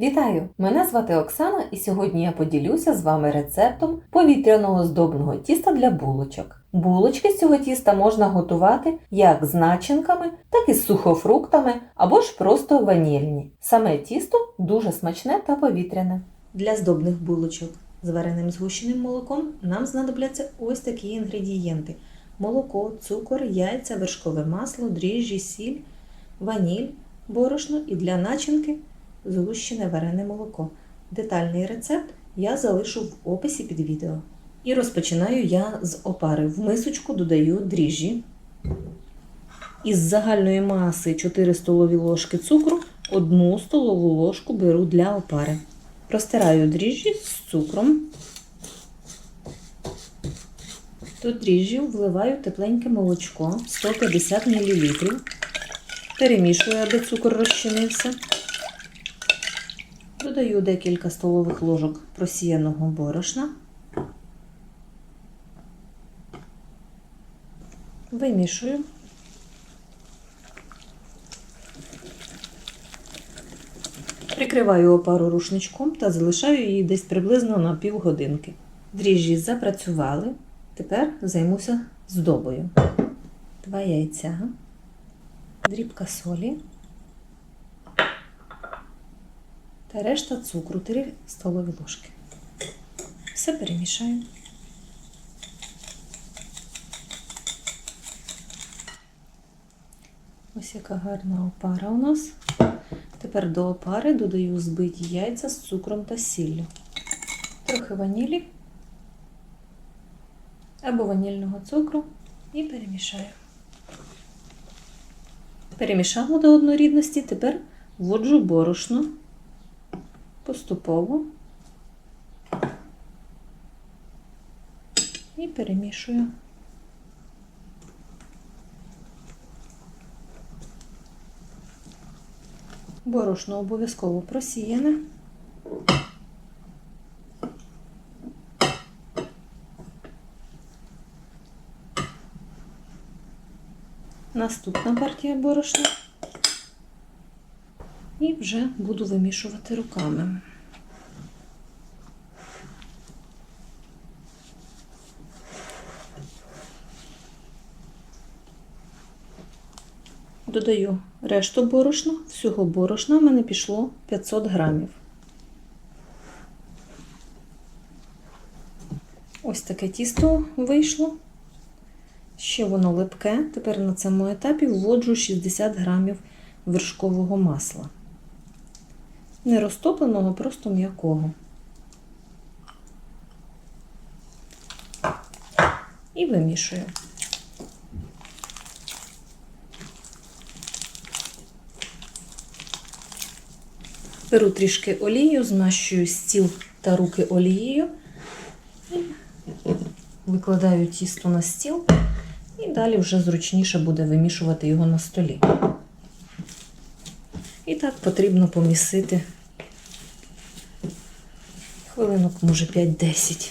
Вітаю! Мене звати Оксана, і сьогодні я поділюся з вами рецептом повітряного здобного тіста для булочок. Булочки з цього тіста можна готувати як з начинками, так і з сухофруктами або ж просто ванільні. Саме тісто дуже смачне та повітряне. Для здобних булочок з вареним згущеним молоком нам знадобляться ось такі інгредієнти: молоко, цукор, яйця, вершкове масло, дріжджі, сіль, ваніль, борошно і для начинки згущене варене молоко. Детальний рецепт я залишу в описі під відео. І розпочинаю я з опари. В мисочку додаю дріжджі. Із загальної маси 4 столові ложки цукру, 1 столову ложку беру для опари. Розтираю дріжджі з цукром. До дріжджів вливаю тепленьке молочко 150 мл. Перемішую, аби цукор розчинився. Додаю декілька столових ложок просіяного борошна. Вимішую. Прикриваю опару рушничком та залишаю її десь приблизно на півгодинки. Дріжджі запрацювали. Тепер займуся здобою. Два яйця, дрібка солі та решта цукру 3 столові ложки. Все перемішаю. Ось яка гарна опара у нас. Тепер до опари додаю збиті яйця з цукром та сіллю. Трохи ванілі або ванільного цукру і перемішаю. Перемішала до однорідності, тепер вводжу борошно поступово і перемішую. Борошно обов'язково просіяне. Наступна партія борошна. І вже буду вимішувати руками. Додаю решту борошна. Всього борошна в мене пішло 500 грамів. Ось таке тісто вийшло. Ще воно липке. Тепер на цьому етапі вводжу 60 грамів вершкового масла. Не розтопленого, просто м'якого. І вимішую. Беру трішки олію, змащую стіл та руки олією, і викладаю тісто на стіл, і далі вже зручніше буде вимішувати його на столі. Так потрібно помісити хвилинок, може 5-10.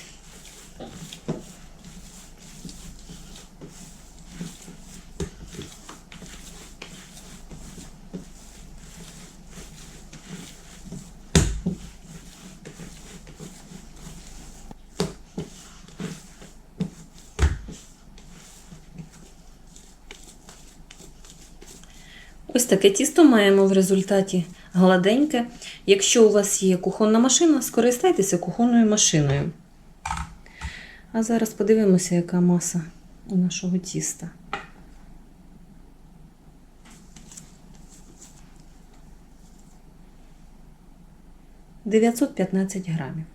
Ось таке тісто маємо в результаті гладеньке. Якщо у вас є кухонна машина, скористайтеся кухонною машиною. А зараз подивимося, яка маса у нашого тіста. «915 грамів.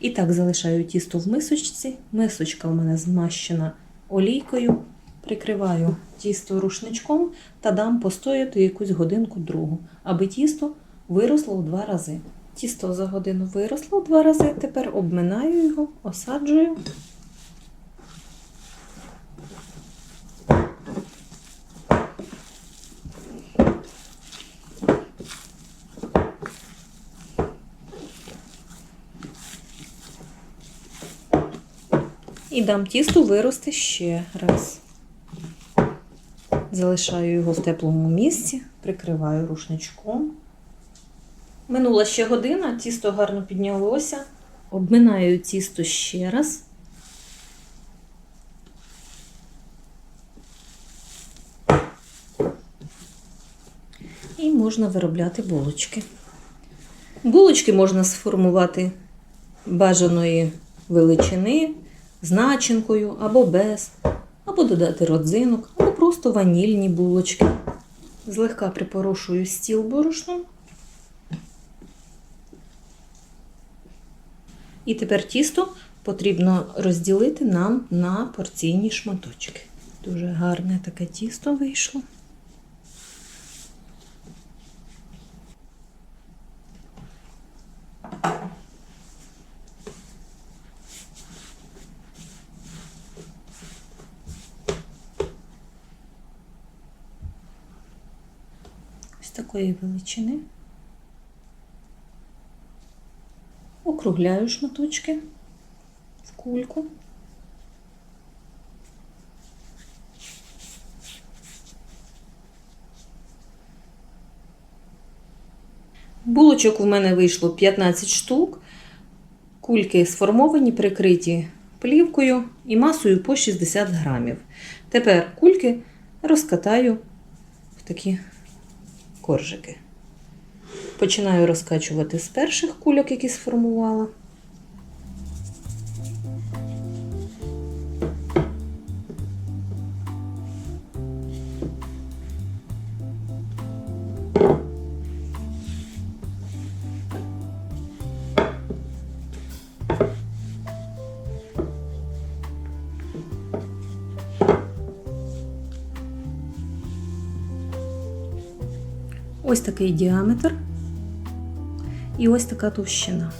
І так залишаю тісто в мисочці. Мисочка у мене змащена олійкою. Прикриваю тісто рушничком та дам постояти якусь годинку другу, аби тісто виросло в два рази. Тісто за годину виросло в два рази, тепер обминаю його, осаджую. І дам тісту вирости ще раз. Залишаю його в теплому місці, прикриваю рушничком. Минула ще година, тісто гарно піднялося. Обминаю тісто ще раз. І можна виробляти булочки. Булочки можна сформувати бажаної величини з начинкою або без, або додати родзинок, або просто ванільні булочки. Злегка припорошую стіл борошном. І тепер тісто потрібно розділити нам на порційні шматочки. Дуже гарне таке тісто вийшло. Такої величини. Округляю шматочки в кульку. Булочок у мене вийшло 15 штук. Кульки сформовані, прикриті плівкою і масою по 60 грамів. Тепер кульки розкатаю в такі коржики. Починаю розкачувати з перших кульок, які сформувала. Ось такий діаметр і ось така товщина.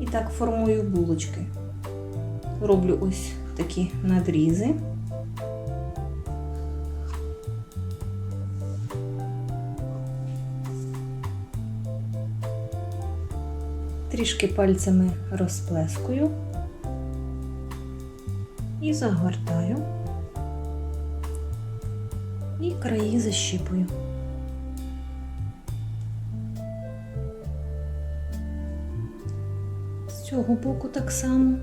І так формую булочки. Роблю ось такі надрізи. Трішки пальцями розплескую і загортаю, і краї защіпую. З цього боку так само.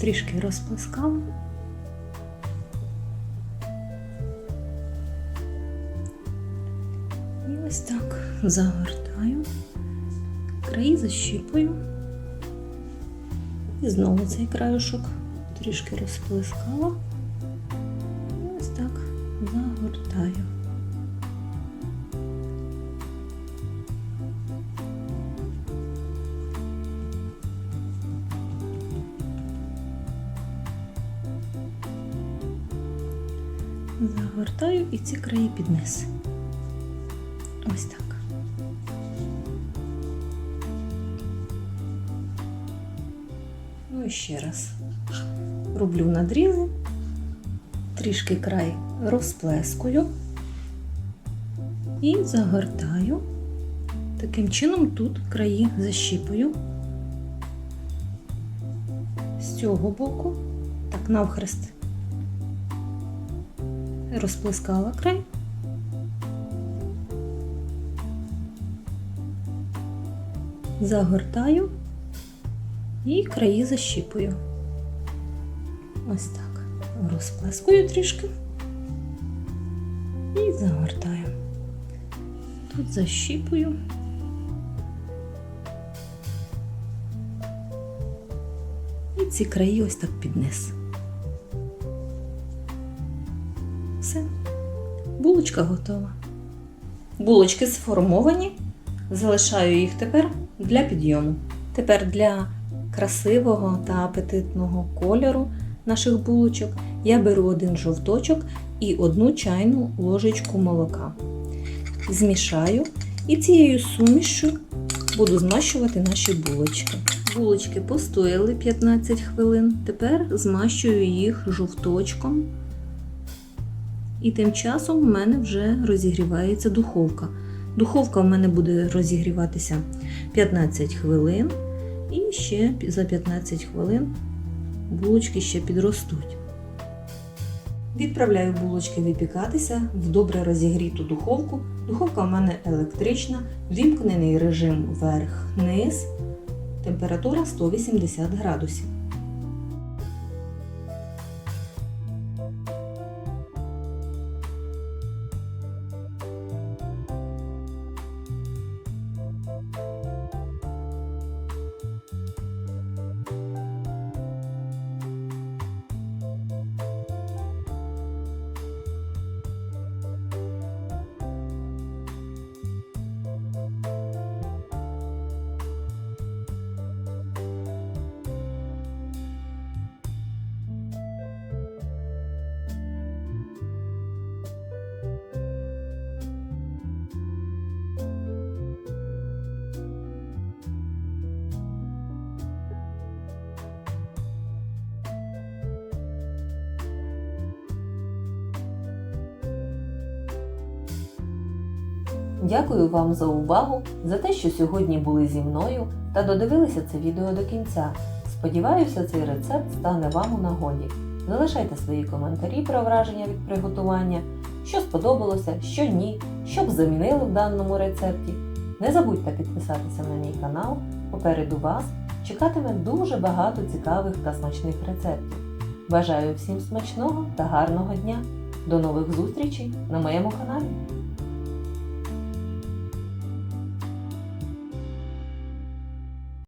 Трішки розплескала. Ось так загортаю, краї защіпую. І знову цей краюшок трішки розплескала. Ось так загортаю. Загортаю і ці краї під низ. Ось так. Ну і ще раз роблю надрізи, трішки край розплескую і загортаю. Таким чином тут краї защіпую. З цього боку, так навхрест, розплескала край. Загортаю і краї защіпую. Ось так. Розплескую трішки і загортаю. Тут защіпую. І ці краї ось так під. Все. Булочка готова. Булочки сформовані. Залишаю їх тепер для підйому. Тепер для красивого та апетитного кольору наших булочок я беру один жовточок і одну чайну ложечку молока. Змішаю і цією сумішю буду змащувати наші булочки. Булочки постояли 15 хвилин. Тепер змащую їх жовточком І тим часом в мене вже розігрівається духовка. Духовка в мене буде розігріватися 15 хвилин, і ще за 15 хвилин булочки ще підростуть. Відправляю булочки випікатися в добре розігріту духовку. Духовка в мене електрична, вімкнений режим верх-низ, температура 180 градусів. Дякую вам за увагу, за те, що сьогодні були зі мною та додивилися це відео до кінця. Сподіваюся, цей рецепт стане вам у нагоді. Залишайте свої коментарі про враження від приготування, що сподобалося, що ні, що б замінили в даному рецепті. Не забудьте підписатися на мій канал. Попереду вас чекатиме дуже багато цікавих та смачних рецептів. Бажаю всім смачного та гарного дня! До нових зустрічей на моєму каналі!